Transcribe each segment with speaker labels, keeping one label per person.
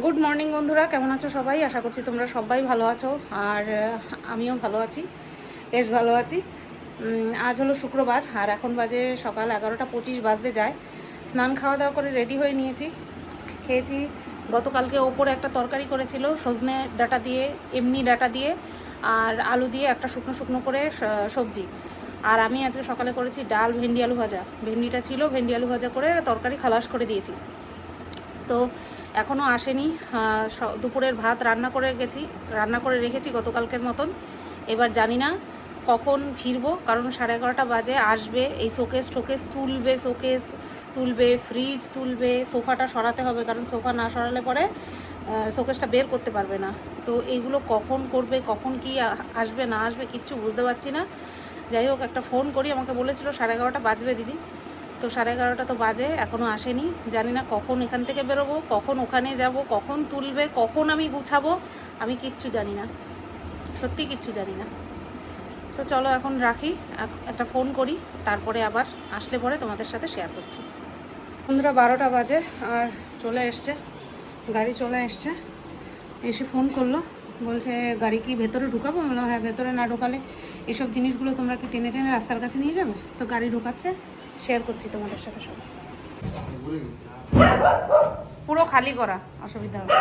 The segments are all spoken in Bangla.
Speaker 1: গুড মর্নিং বন্ধুরা। কেমন আছো সবাই? আশা করছি তোমরা সবাই ভালো আছো। আর আমিও ভালো আছি। বেশ ভালো আছি। আজ হলো শুক্রবার, আর এখন বাজে সকাল এগারোটা পঁচিশ বাজতে যায়। স্নান খাওয়া দাওয়া করে রেডি হয়ে নিয়েছি। খেয়েছি। গতকালকে ওপরে একটা তরকারি করেছিল, সজনে ডাটা দিয়ে, এমনি ডাটা দিয়ে, আর আলু দিয়ে একটা শুকনো শুকনো করে সবজি। আর আমি আজকে সকালে করেছি ডাল ভেন্ডি আলু ভাজা। ভেন্ডিটা ছিল, ভেন্ডি আলু ভাজা করে তরকারি খালাস করে দিয়েছি। তো এখনও আসেনি। দুপুরের ভাত রান্না করে গেছি, রান্না করে রেখেছি গতকালকের মতন। এবার জানি না কখন ফিরবো, কারণ সাড়ে এগারোটা বাজে, আসবে, এই শোকেস টোকেস তুলবে, শোকেস তুলবে ফ্রিজ তুলবে, সোফাটা সরাতে হবে, কারণ সোফা না সরালে পরে শোকেসটা বের করতে পারবে না। তো এইগুলো কখন করবে, কখন কি আসবে, না আসবে, কিচ্ছু বুঝতে পারছি না। যাই হোক, একটা ফোন করি, আমাকে বলেছিল সাড়ে এগারোটা বাজবে দিদি। তো সাড়ে এগারোটা তো বাজে এখনও আসেনি। জানি না কখন এখান থেকে বেরোবো, কখন ওখানে যাব, কখন তুলবে, কখন আমি গুছাবো, আমি কিচ্ছু জানি না। সত্যি কিচ্ছু জানি না। তো চলো এখন রাখি একটা ফোন করি, তারপরে আবার আসলে পরে তোমাদের সাথে শেয়ার করছি। বন্ধুরা বারোটা বাজে, আর চলে এসছে, গাড়ি চলে এসছে। এসে ফোন করল, বলছে, গাড়ি কি ভেতরে ঢুকাবো? বললাম হ্যাঁ ভেতরে না ঢোকালে এসব জিনিসগুলো তোমরা কি টেনে টেনে রাস্তার কাছে নিয়ে যাবে? তো গাড়ি ঢোকাচ্ছে শেয়ার করছি তোমাদের সাথে সব। পুরো খালি করা, অসুবিধা হবে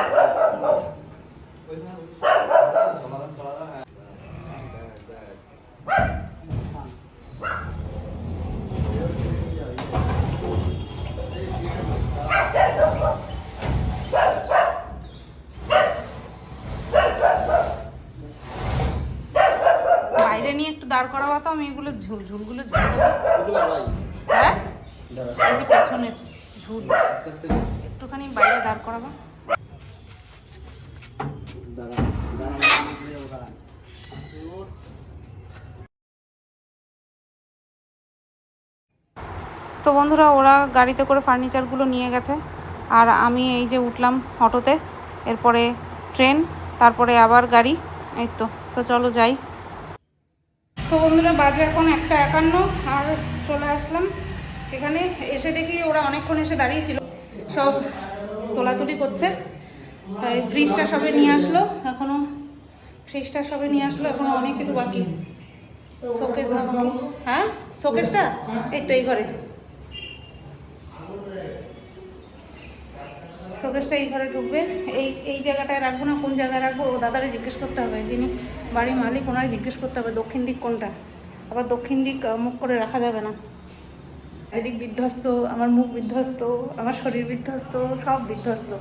Speaker 1: নিয়ে একটু দাঁড় করাবো তো, আমি এগুলো ঝুল, ঝুলগুলো দেবো। হ্যাঁ? পেছনে ঝুল, একটুখানি বাইরে দাঁড় করাবো। তো বন্ধুরা, ওরা গাড়িতে করে ফার্নিচারগুলো নিয়ে গেছে। আর আমি এই যে উঠলাম অটোতে, এরপরে ট্রেন, তারপরে আবার গাড়ি, এই তো। তো চলো যাই। তো বন্ধুরা, বাজে এখন একটা একান্ন, আর চলে আসলাম এখানে। এসে দেখি ওরা অনেকক্ষণ এসে দাঁড়িয়েছিল সব তোলাতুলি করছে। তাই ফ্রিজটা সবে নিয়ে আসলো। এখনও ফ্রিজটা সবে নিয়ে আসলো। এখনও অনেক কিছু বাকি। শোকেস না বাকি হ্যাঁ? শোকেসটা? এই তো এই ঘরে। শোকেসটা এই ঘরে ঢুকবে। এই এই জায়গাটায় রাখব না, কোন জায়গায় রাখব, ও দাদারে জিজ্ঞেস করতে হবে। যিনি বাড়ির মালিক, ওনারে জিজ্ঞেস করতে হবে, দক্ষিণ দিক কোনটা? আবার দক্ষিণ দিক মুখ করে রাখা যাবে না। এদিক বিধ্বস্ত, আমার মুখ বিধ্বস্ত, আমার শরীর বিধ্বস্ত, সব বিধ্বস্ত।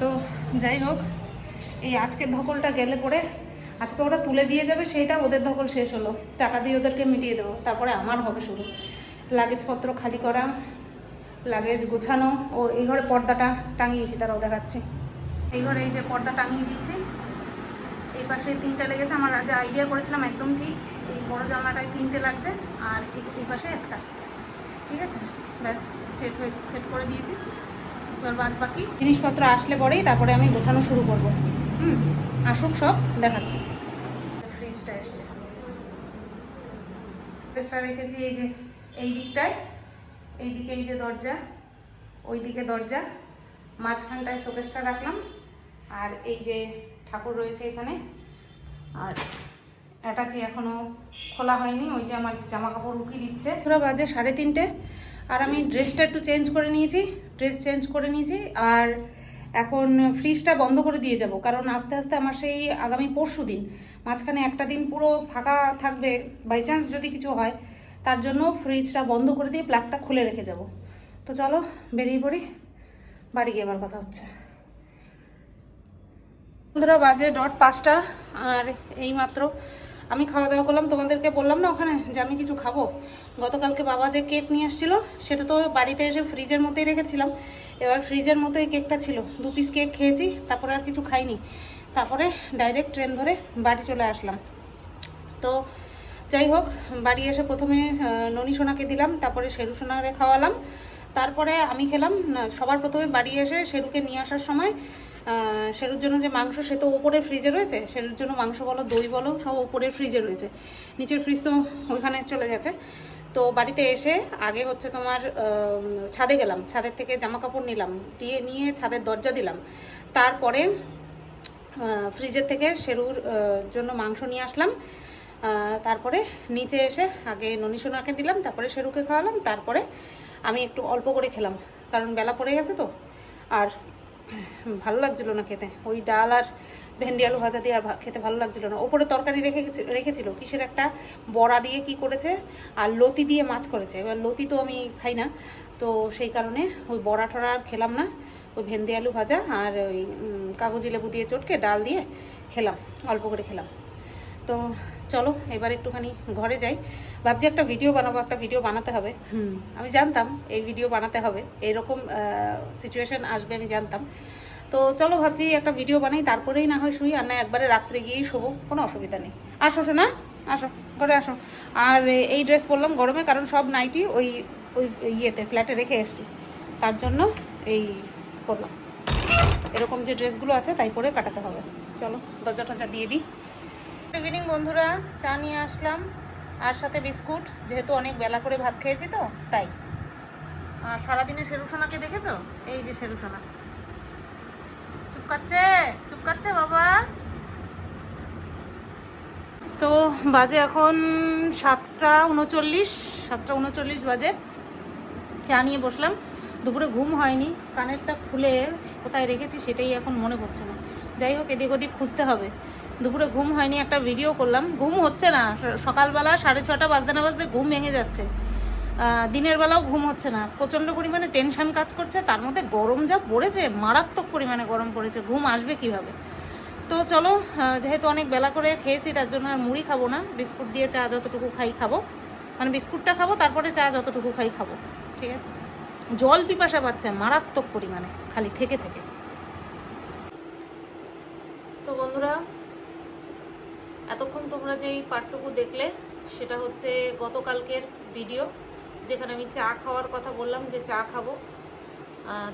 Speaker 1: তো যাই হোক, এই আজকের ধকলটা গেলে পরে, আজকে ওরা তুলে দিয়ে যাবে, সেইটা ওদের ধকল শেষ হলো। টাকা দিয়ে ওদেরকে মিটিয়ে দেবো, তারপরে আমার হবে শুরু। লাগেজপত্র খালি করা লাগেজ গোছানো ও এই ঘরে পর্দাটা টাঙিয়েছি, তারাও দেখাচ্ছে। এই ঘরে এই যে পর্দা টাঙিয়ে দিয়েছি। এই পাশে তিনটা লেগেছে, আমার যা আইডিয়া করেছিলাম একদম ঠিক, এই বড় জানলাটায় তিনটে লাগছে আর এই- পাশে একটা। ঠিক আছে? ব্যাস সেট হয়ে সেট করে দিয়েছি। এবার বাদ বাকি জিনিসপত্র আসলে পরেই তারপরে আমি গোছানো শুরু করব। হুম, আসুক সব, দেখাচ্ছি। ফ্রিজটা এসছে। ফ্রিজটা রেখেছি এই যে, এই দিকটায়। এই দিকে এই যে দরজা ওই দিকে দরজা, মাঝখানটায় শোকেসটা রাখলাম। আর এই যে ঠাকুর রয়েছে এখানে, আর অ্যাটাচি এখনও খোলা হয়নি, ওই যে আমার জামা কাপড় উকি দিচ্ছে। পুরো বাজে সাড়ে তিনটে, আর আমি ড্রেসটা একটু চেঞ্জ করে নিয়েছি, ড্রেস চেঞ্জ করে নিয়েছি, আর এখন ফ্রিজটা বন্ধ করে দিয়ে যাব, কারণ আস্তে আস্তে আমার সেই আগামী পরশু দিন মাঝখানে একটা দিন পুরো ফাঁকা থাকবে বাই চান্স যদি কিছু হয় তার জন্য ফ্রিজটা বন্ধ করে দিয়ে প্লাগটা খুলে রেখে যাব। তো চলো, বেরিয়ে পড়ি। বাড়ি গিয়ে আবার কথা হচ্ছে। বন্ধুরা, বাজে ডট পাঁচটা। আর এই মাত্র আমি খাওয়া দাওয়া করলাম। তোমাদেরকে বললাম না ওখানে যে আমি কিছু খাব? গতকালকে বাবা যে কেক নিয়ে আসছিল, সেটা তো বাড়িতে এসে ফ্রিজের মধ্যেই রেখেছিলাম। এবার ফ্রিজের মতোই কেকটা ছিল। দু পিস কেক খেয়েছি, তারপরে আর কিছু খাইনি। তারপরে ডাইরেক্ট ট্রেন ধরে বাড়ি চলে আসলাম। তো যাই হোক, বাড়ি এসে প্রথমে ননী সোনাকে দিলাম, তারপরে শেরু সোনারে খাওয়ালাম। তারপরে আমি খেলাম সবার প্রথমে বাড়ি এসে শেরুকে নিয়ে আসার সময় শেরুর জন্য যে মাংস, সে তো ওপরে ফ্রিজে রয়েছে, শেরুর জন্য মাংস বলো, দই বলো, সব ওপরের ফ্রিজে রয়েছে। নিচের ফ্রিজ তো ওইখানে চলে গেছে। তো বাড়িতে এসে আগে হচ্ছে তোমার ছাদে গেলাম ছাদের থেকে জামা কাপড় নিলাম, দিয়ে নিয়ে ছাদের দরজা দিলাম। তারপরে ফ্রিজের থেকে শেরুর জন্য মাংস নিয়ে আসলাম। তারপরে নিচে এসে আগে ননি সোনাকে দিলাম, তারপরে শেরুকে খাওয়ালাম, তারপরে আমি একটু অল্প করে খেলাম, কারণ বেলা পড়ে গেছে তো। আর ভালো লাগছিল না খেতে। ওই ডাল আর ভেন্ডি আলু ভাজা দিয়ে আর খেতে ভালো লাগছিল না। ওপরে তরকারি রেখে রেখেছিল, কিসের একটা বড়া দিয়ে কি করেছে, আর লতি দিয়ে মাছ করেছে। এবার লতি তো আমি খাই না, তো সেই কারণে ওই বড়া টড়া আর খেলাম না। ওই ভেন্ডি আলু ভাজা আর ওই কাগজি লেবু দিয়ে চটকে ডাল দিয়ে খেলাম, অল্প করে খেলাম। তো চলো এবার একটুখানি ঘরে যাই। ভাবছি একটা ভিডিও বানাবো একটা ভিডিও বানাতে হবে। হুম। আমি জানতাম এই ভিডিও বানাতে হবে। এরকম সিচুয়েশন আসবে আমি জানতাম। তো চলো ভাবছি একটা ভিডিও বানাই তারপরেই না হয় শুই আর না একবারে রাত্রে গিয়েই শোবো কোনো অসুবিধা নেই। আসো শোনা আসো ঘরে আসো। আর এই ড্রেস পরলাম গরমে কারণ সব নাইটি ওই ওই ইয়েতে ফ্ল্যাটে রেখে এসছি। তার জন্য এই করলাম এরকম যে ড্রেসগুলো আছে তাই পরে কাটাতে হবে। চলো দরজা টরজা দিয়ে দিই। ইভিনিং বন্ধুরা। চা নিয়ে আসলাম। আর সাথে বিস্কুট, যেহেতু অনেক বেলা করে ভাত খেয়েছি তো, তাই। আর সারাদিনে শেরুসোনাকে দেখেছ? এই যে শেরুসোনা। চুপ করছে? চুপ করছে বাবা? তো বাজে এখন সাতটা উনচল্লিশ সাতটা উনচল্লিশ বাজে। চা নিয়ে বসলাম। দুপুরে ঘুম হয়নি, কানেরটা খুলে কোথায় রেখেছি সেটাই এখন মনে পড়ছে না। যাই হোক, এদিক ওদিক খুঁজতে হবে। দুপুরে ঘুম হয়নি, একটা ভিডিও করলাম। ঘুম হচ্ছে না। সকালবেলা সাড়ে ছটা বাজতে না বাজতে ঘুম ভেঙে যাচ্ছে। দিনের বেলাও ঘুম হচ্ছে না। প্রচণ্ড পরিমাণে টেনশন কাজ করছে। তার মধ্যে গরম যা পড়েছে, মারাত্মক পরিমাণে গরম পড়েছে। ঘুম আসবে কীভাবে? তো চলো যেহেতু অনেক বেলা করে খেয়েছি, তার জন্য আর মুড়ি খাব না। বিস্কুট দিয়ে চা যতটুকু খাই খাব। মানে বিস্কুটটা খাব, তারপরে চা যতটুকু খাই খাব। ঠিক আছে? জল পিপাসা পাচ্ছে মারাত্মক পরিমাণে, খালি থেকে থেকে তো বন্ধুরা এতক্ষণ তোমরা যে এই পার্টটুকু দেখলে, সেটা হচ্ছে গতকালকের ভিডিও, যেখানে আমি চা খাওয়ার কথা বললাম যে চা খাব।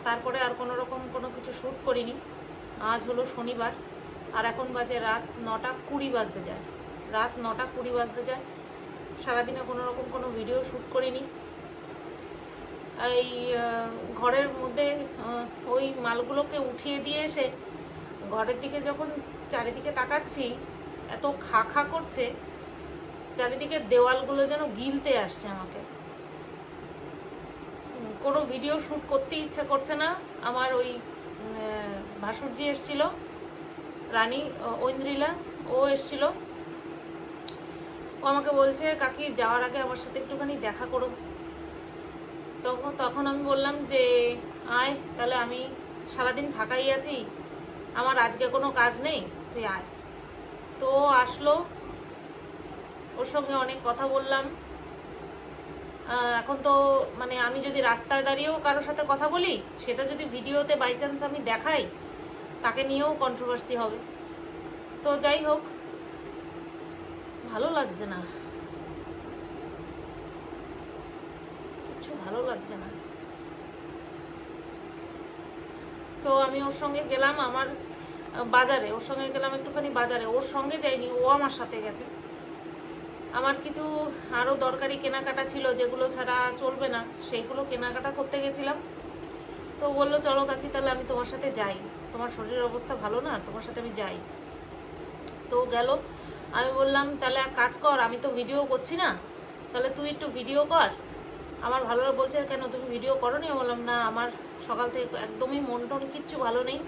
Speaker 1: তারপরে আর কোনো রকম কোনো কিছু শ্যুট করিনি। আজ হলো শনিবার, আর এখন বাজে রাত নটা কুড়ি বাজতে যায়। রাত নটা কুড়ি বাজতে যায়। সারাদিনে কোনো রকম কোনো ভিডিও শ্যুট করিনি। এই ঘরের মধ্যে ওই মালগুলোকে উঠিয়ে দিয়ে এসে, ঘরের দিকে যখন চারিদিকে তাকাচ্ছি এত খা খা করছে, চারিদিকে দেওয়ালগুলো যেন গিলতে আসছে আমাকে। কোনো ভিডিও শ্যুট করতে ইচ্ছে করছে না। আমার ওই ভাসুরজি এসছিল, রানী ঐন্দ্রিলা, ও এসছিল। ও আমাকে বলছে, কাকি, যাওয়ার আগে আমার সাথে একটুখানি দেখা করো। তখন তখন আমি বললাম যে, আয়, তাহলে আমি সারাদিন ফাঁকাই আছি। আমার আজকে কোনো কাজ নেই, তুই আয়। তো আসলো। ওর সঙ্গে অনেক কথা বললাম। এখন তো মানে আমি যদি রাস্তায় দাঁড়িয়েও কারোর সাথে কথা বলি, সেটা যদি ভিডিওতে বাই চান্স আমি দেখাই, তাকে নিয়েও কন্ট্রোভার্সি হবে। তো যাই হোক, ভালো লাগছে না। কিছু ভালো লাগছে না। তো আমি ওর সঙ্গে গেলাম, আমার বাজারে, ওর সঙ্গে গেলাম একটুখানি বাজারে। ওর সঙ্গে যাইনি, ও আমার সাথে গেছে। আমার কিছু আরও দরকারি কেনাকাটা ছিল, যেগুলো ছাড়া চলবে না, সেইগুলো কেনাকাটা করতে গেছিলাম। তো বলল, চলো কাকি, তাহলে আমি তোমার সাথে যাই। তোমার শরীরের অবস্থা ভালো না, তোমার সাথে আমি যাই। তো গেল। আমি বললাম, তাহলে এক কাজ কর, আমি তো ভিডিও করছি না, তাহলে তুই একটু ভিডিও কর। আমার ভালো বলছে, কেন, তুমি ভিডিও করো নি বললাম, না, আমার সকাল থেকে একদমই মন টন কিচ্ছু ভালো নেই।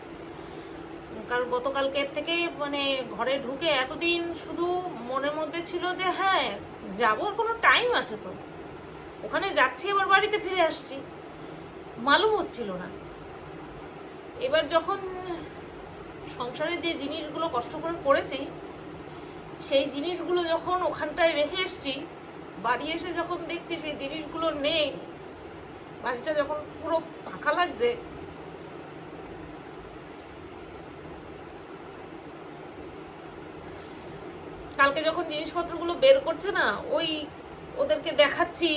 Speaker 1: কারণ গতকালকের থেকে মানে ঘরে ঢুকে এতদিন শুধু মনের মধ্যে ছিল যে হ্যাঁ যাব কোনো টাইম আছে তো। ওখানে যাচ্ছি, আবার বাড়িতে ফিরে আসছি। মালুম হচ্ছিল না। এবার যখন সংসারে যে জিনিসগুলো কষ্ট করে করেছি, সেই জিনিসগুলো যখন ওখানটায় রেখে এসছি, বাড়ি এসে যখন দেখছি সেই জিনিসগুলো নেই, বাড়িটা যখন পুরো ফাঁকা লাগছে কালকে যখন জিনিসপত্রগুলো বের করছে না, ওই ওদেরকে দেখাচ্ছি,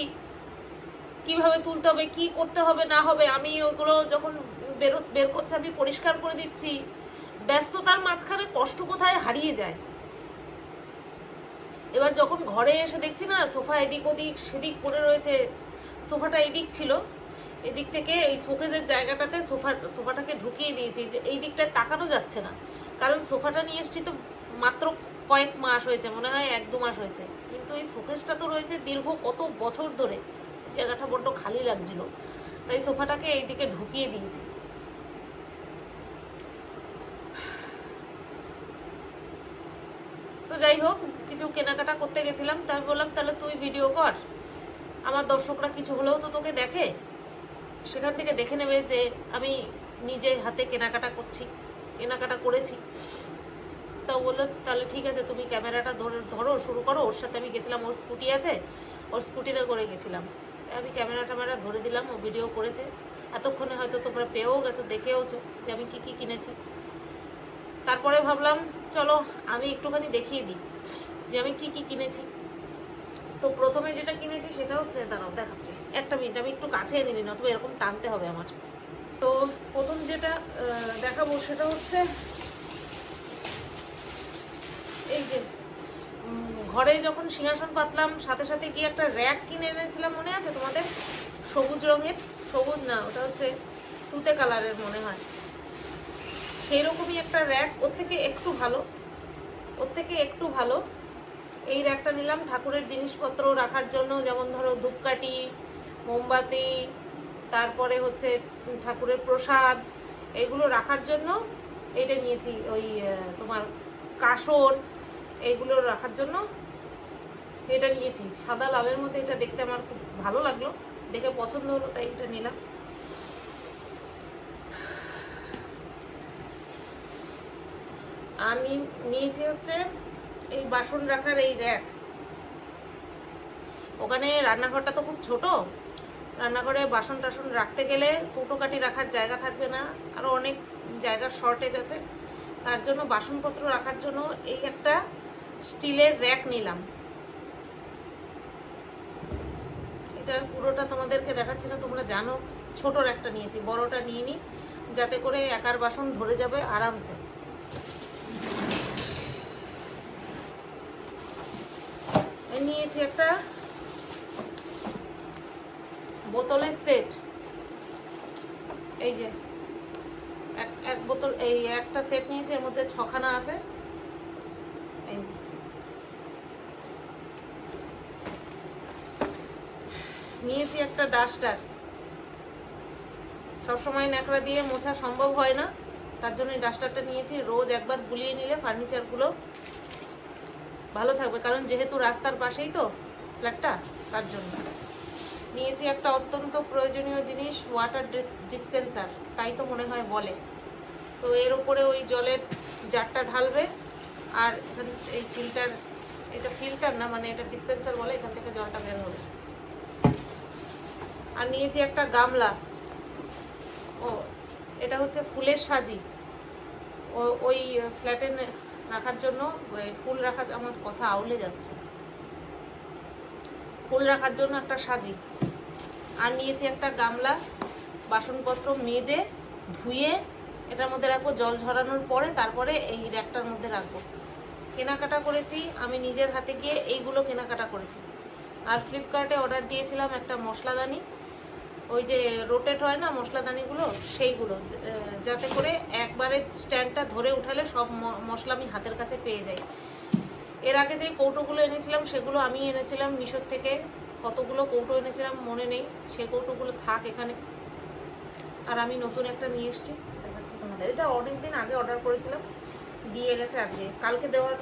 Speaker 1: কীভাবে তুলতে হবে, কি করতে হবে, না হবে, আমি ওগুলো যখন বের বের করছে, আমি পরিষ্কার করে দিচ্ছি। ব্যস্ততার মাঝখানে কষ্ট কোথায় হারিয়ে যায়? এবার যখন ঘরে এসে দেখছি না, সোফা এদিক ওদিক, সেদিক পড়ে রয়েছে, সোফাটা এদিক ছিল।
Speaker 2: এদিক থেকে এই শোকেজের জায়গাটাতে সোফা, সোফাটাকে ঢুকিয়ে দিয়েছি। এই দিকটায় তাকানো যাচ্ছে না। কারণ সোফাটা নিয়ে এসেছি তো মাত্র কয়েক মাস হয়েছে, মনে হয় এক দু মাস হয়েছে। কিন্তু এই শোকেজটা তো রয়েছে দীর্ঘ কত বছর ধরে। জায়গাটা বড্ড খালি লাগছিল। তাই সোফাটাকে এইদিকে ঢুকিয়ে দিয়েছি। তো যাই হোক, কিছু কেনাকাটা করতে গেছিলাম। তাই বললাম, তাহলে তুই ভিডিও কর। আমার দর্শকরা কিছু হলেও তো তোকে দেখে। সেখান থেকে দেখে নেবে যে আমি নিজে হাতে কেনাকাটা করছি, কেনাকাটা করেছি। তা বলল, তাহলে ঠিক আছে, তুমি ক্যামেরাটা ধরে, ধরো, শুরু করো, ওর সাথে আমি গেছিলাম, ওর স্কুটি আছে, ওর স্কুটিতে করে গেছিলাম। আমি ক্যামেরা ট্যামেরা ধরে দিলাম, ও ভিডিও করেছে। এতক্ষণে হয়তো তোমরা পেয়েও গেছো, দেখেওছো যে আমি কী কী কিনেছি। তারপরে ভাবলাম, চলো, আমি একটুখানি দেখিয়ে দিই যে আমি কি কি কিনেছি। তো প্রথমে যেটা কিনেছি সেটা হচ্ছে, দাঁড়াও, দেখাচ্ছি। একটা মিনিট, আমি একটু কাছে এনে নিই, নতুবা এরকম টানতে হবে আমার। তো প্রথম যেটা দেখাবো সেটা হচ্ছে এই যে ঘরে যখন সিংহাসন পাতলাম, সাথে সাথে গিয়ে একটা র্যাক কিনে এনেছিলাম, মনে আছে তোমাদের? সবুজ রঙের, সবুজ না, ওটা হচ্ছে তুতে কালারের মনে হয়। সেই রকমই একটা র্যাক, ওর থেকে একটু ভালো, ওর থেকে একটু ভালো। এই র্যাকটা নিলাম ঠাকুরের জিনিসপত্র রাখার জন্য, যেমন ধরো ধূপকাঠি, মোমবাতি, তারপরে হচ্ছে ঠাকুরের প্রসাদ, এগুলো রাখার জন্য এটা নিয়েছি, ওই তোমার কাসর এইগুলো রাখার জন্য এটা নিয়েছি। সাদা, লালের মধ্যে এটা দেখতে আমার খুব ভালো লাগল। দেখে পছন্দ হলো, তাই এটা নিলাম। আর নিয়েছি হচ্ছে এই বাসন রাখার এই র্যাক। ওখানে রান্নাঘরটা তো খুব ছোট। রান্নাঘরে বাসন টাসন রাখতে গেলে কৌটোকাটি রাখার জায়গা থাকবে না। আরও অনেক জায়গার শর্টেজ আছে। তার জন্য বাসনপত্র রাখার জন্য এই একটা স্টিলের র্যাক নিলাম। এটার পুরোটা তোমাদেরকে দেখাচ্ছি না, তোমরা জানো ছোট র্যাকটা নিয়েছি, বড়টা নিয়ে নিই যাতে করে একার বাসন ধরে যাবে আরামসে। নিয়েছি একটা বোতলের সেট। এই যে, এক এক বোতল, এই একটা সেট নিয়েছি, এর মধ্যে ছখানা আছে এই নিয়েছি একটা ডাস্টার। সবসময় ন্যাকড়া দিয়ে মোছা সম্ভব হয় না। তার জন্য ডাস্টারটা নিয়েছি। রোজ একবার বুলিয়ে নিলে ফার্নিচারগুলো ভালো থাকবে। কারণ যেহেতু রাস্তার পাশেই তো ফ্ল্যাটটা, তার জন্য। নিয়েছি একটা অত্যন্ত প্রয়োজনীয় জিনিস ওয়াটার ডিসপেন্সার তাই তো মনে হয় বলে। তো এর উপরে ওই জলের জারটা ঢালবে। আর এখান, এই ফিল্টার, এটা ফিল্টার না মানে এটা ডিসপেন্সার বলে, এখান থেকে জলটা বের হবে। আর নিয়েছি একটা গামলা। ও, এটা হচ্ছে ফুলের সাজি। ও, ওই ফ্ল্যাটে রাখার জন্য ফুল রাখার, আমার কথা আউলে যাচ্ছে। ফুল রাখার জন্য একটা সাজি। আর নিয়েছি একটা গামলা, বাসনপত্র মেজে, ধুয়ে, এটার মধ্যে রাখব, জল ঝরানোর পরে তারপরে এই র্যাকটার মধ্যে রাখব। কেনাকাটা করেছি, আমি নিজের হাতে গিয়ে এইগুলো কেনাকাটা করেছি। আর ফ্লিপকার্টে অর্ডার দিয়েছিলাম একটা মশলাদানি। ওই যে রোটেট হয় না মশলাদানিগুলো, সেইগুলো যাতে করে একবারে স্ট্যান্ডটা ধরে উঠালে সব মশলা আমি হাতের কাছে পেয়ে যাই। এর আগে যে কৌটোগুলো এনেছিলাম, সেগুলো আমি এনেছিলাম মিশোর থেকে। কতগুলো কৌটো এনেছিলাম মনে নেই, সে কৌটোগুলো থাক এখানে। আর আমি নতুন একটা নিয়ে এসেছি, দেখাচ্ছি তোমাদের। এটা অনেক দিন আগে অর্ডার করেছিলাম, দিয়ে গেছে আজকে। কালকে দেওয়ার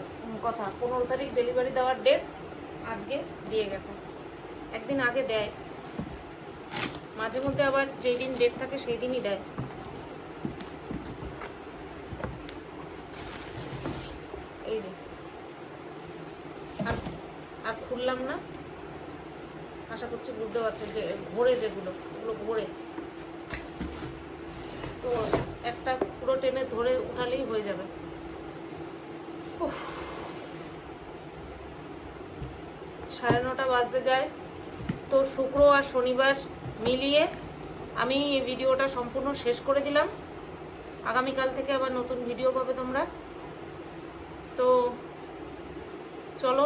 Speaker 2: কথা, পনেরো তারিখ ডেলিভারি দেওয়ার ডেট আজকে দিয়ে গেছে। একদিন আগে দেয়। মাঝে মধ্যে আবার যেই দিন ডেট থাকে সেই দিনই দেয়। এই যে। আর খুললাম না। আশা করছি বুঝতে পারছ যে ঘোরে যেগুলো, ওগুলো ঘোরে তো একটা পুরো টেনে ধরে উঠালেই হয়ে যাবে। সাড়ে নটা বাজতে যায়। তো শুক্র আর শনিবার মিলিয়ে আমি এই ভিডিওটা সম্পূর্ণ শেষ করে দিলাম। আগামীকাল থেকে আবার নতুন ভিডিও পাবে তোমরা। তো চলো,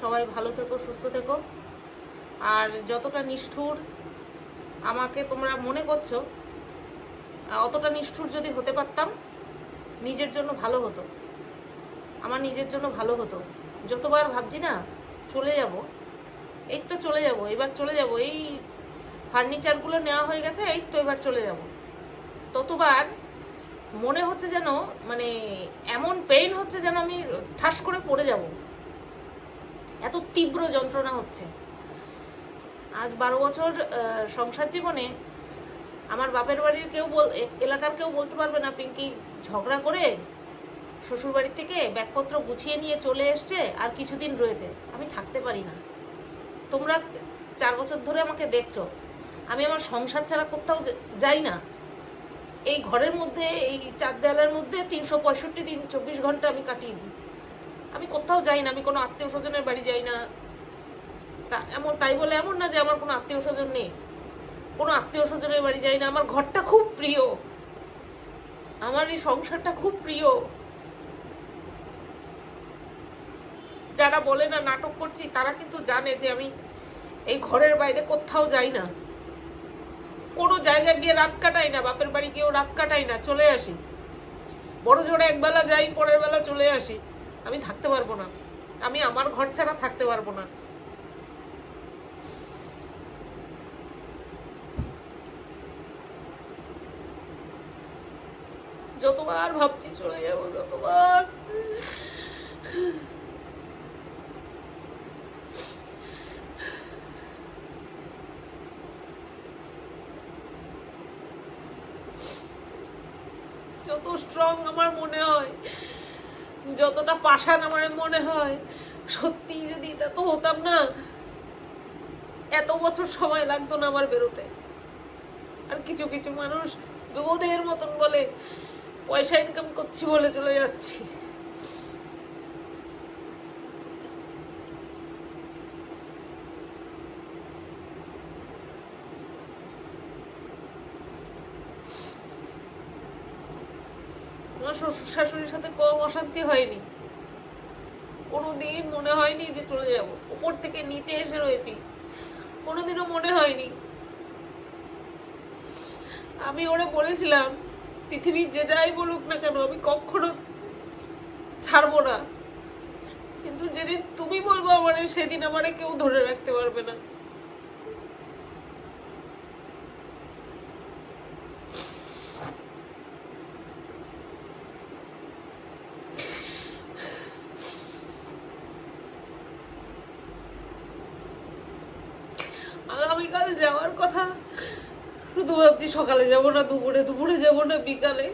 Speaker 2: সবাই ভালো থেকো, সুস্থ থেকো। আর যতটা নিষ্ঠুর আমাকে তোমরা মনে করছ, অতটা নিষ্ঠুর যদি হতে পারতাম, নিজের জন্য ভালো হতো। আমার নিজের জন্য ভালো হতো। যতবার ভাবছি না, চলে যাব। এই তো চলে যাব, এবার চলে যাব। এই ফার্নিচারগুলো নেওয়া হয়ে গেছে, এই তো এবার চলে যাব। ততবার মনে হচ্ছে যেন মানে এমন পেইন হচ্ছে যেন আমি ঠাস করে পড়ে যাব। এত তীব্র যন্ত্রণা হচ্ছে। আজ বারো বছর সংসার জীবনে আমার বাপের বাড়ির কেউ বল এলাকার কেউ বলতে পারবে না, পিঙ্কি ঝগড়া করে শ্বশুর বাড়ির থেকে ব্যাগপত্র গুছিয়ে নিয়ে চলে এসছে আর কিছুদিন রয়েছে। আমি থাকতে পারি না। তোমরা চার বছর ধরে আমাকে দেখছ। আমি আমার সংসার ছাড়া কোথাও যাই না। এই ঘরের মধ্যে, এই চার দেয়ালের মধ্যে তিনশো পঁয়ষট্টি দিন, চব্বিশ ঘণ্টা আমি কাটিয়ে দিই। আমি কোথাও যাই না, আমি কোনো আত্মীয় স্বজনের বাড়ি যাই না। তা এমন, তাই বলে এমন না যে আমার কোনো আত্মীয় স্বজন নেই। কোনো আত্মীয় স্বজনের বাড়ি যাই না। আমার ঘরটা খুব প্রিয়। আমার এই সংসারটা খুব প্রিয়। যারা বলে না, নাটক করছি, তারা কিন্তু জানে যে আমি এই ঘরের বাইরে কোথাও যাই না। কোনো জায়গায় গিয়ে রাত কাটাই না, বাপের বাড়ি গিয়েও রাত কাটাই না, চলে আসি। বড় জোরে একবেলা যাই, পরের বেলা চলে আসি। আমি থাকতে পারব না। আমি আমার ঘর ছাড়া থাকতে পারব না। যতবার ভাবছি চলে যাব, যতবার যত স্ট্রং আমার মনে হয়, যতটা পাষাণ আমার মনে হয় সত্যি যদি তা তো হতাম না, এত বছর সময় লাগতো না আমার বেরোতে। আর কিছু কিছু মানুষ বিপদের মতন বলে, পয়সা ইনকাম করছি বলে চলে যাচ্ছি। শ্বশুর শাশুড়ির সাথে কম অশান্তি হয়নি। কোনোদিন মনে হয়নি যে চলে যাব। উপর থেকে নিচে এসে রয়েছি। কোনোদিনও মনে হয়নি। আমি ওরা বলেছিলাম, পৃথিবীর যে যাই বলুক না কেন, আমি কখনো ছাড়বো না। কিন্তু যেদিন তুমি বলব আমারে, সেদিন আমারে কেউ ধরে রাখতে পারবে না। আগামীকাল যাওয়ার কথা। শুধু ভাবছি সকালে যাব না দুপুরে দুপুরে যাব না বিকালে।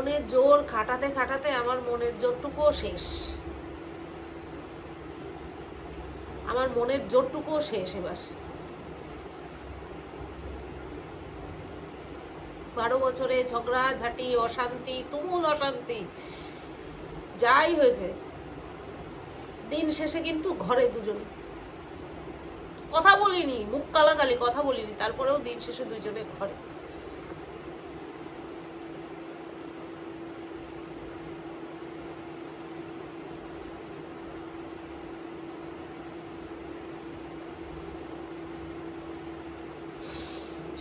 Speaker 2: মনের জোর খাটাতে খাটাতে আমার মনের জোরটুকুও শেষ। আমার মনের জোরটুকুও শেষ এবার। বারো বছরে ঝগড়া, ঝাঁটি, অশান্তি, তুমুল অশান্তি, যাই হয়েছে, দিন শেষে কিন্তু ঘরে দুজনে। কথা বলিনি, মুখ কালাকালি কথা বলিনি, তারপরেও দিন শেষে দুজনে ঘরে।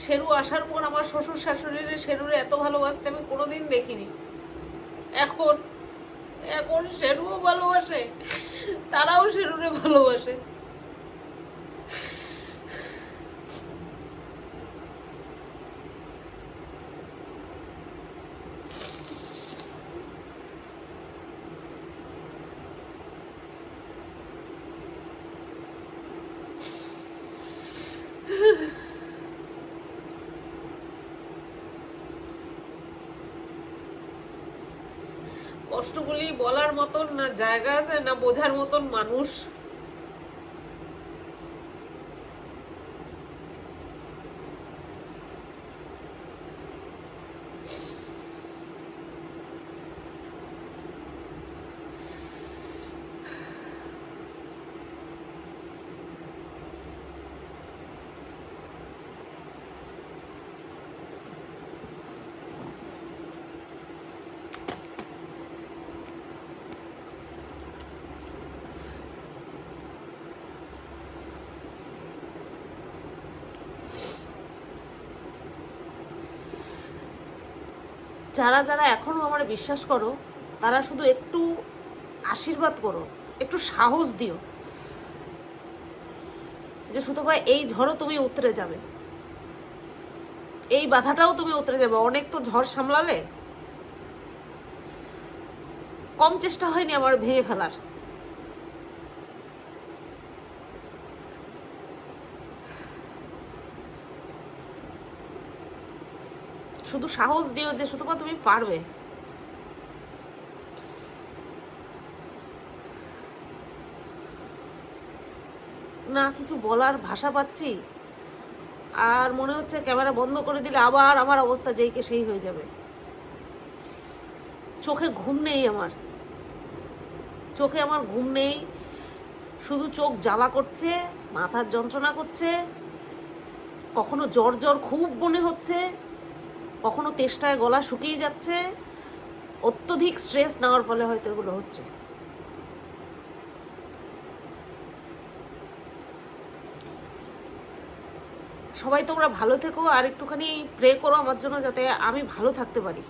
Speaker 2: শেরু আসার পর আমার শ্বশুর শাশুড়ির শেরুরে এত ভালোবাসতে আমি কোনোদিন দেখিনি। এখন এখন শেরুও ভালোবাসে, তারাও শেরুরে ভালোবাসে। বলার মতন না জায়গা আছে না বোঝার মতন মানুষ যারা যারা এখনও আমার বিশ্বাস করো, তারা শুধু একটু আশীর্বাদ করো, একটু সাহস দিও। যে সুতপা এই ঝড়ও তুমি উতরে যাবে। এই বাধাটাও তুমি উতরে যাবে। অনেক তো ঝড় সামলালে। কম চেষ্টা হয়নি আমার ভেঙে ফেলার। শুধু সাহস দিও যে সুতপা তুমি পারবে। না, কিছু বলার ভাষা পাচ্ছি। আর মনে হচ্ছে ক্যামেরা বন্ধ করে দিলে আবার আমার অবস্থা যেই কে সেই হয়ে যাবে। চোখে ঘুম নেই আমার। চোখে আমার ঘুম নেই। শুধু চোখ জ্বালা করছে, মাথার যন্ত্রণা করছে। কখনো জ্বর জ্বর খুব মনে হচ্ছে। কখনো তেষ্টায় গলা শুকিয়ে যাচ্ছে, অত্যধিক স্ট্রেস নেওয়ার ফলে হয়তো এগুলো হচ্ছে। সবাই তোমরা ভালো থেকো আর একটুখানি প্রে করো আমার জন্য যাতে আমি ভালো থাকতে পারি।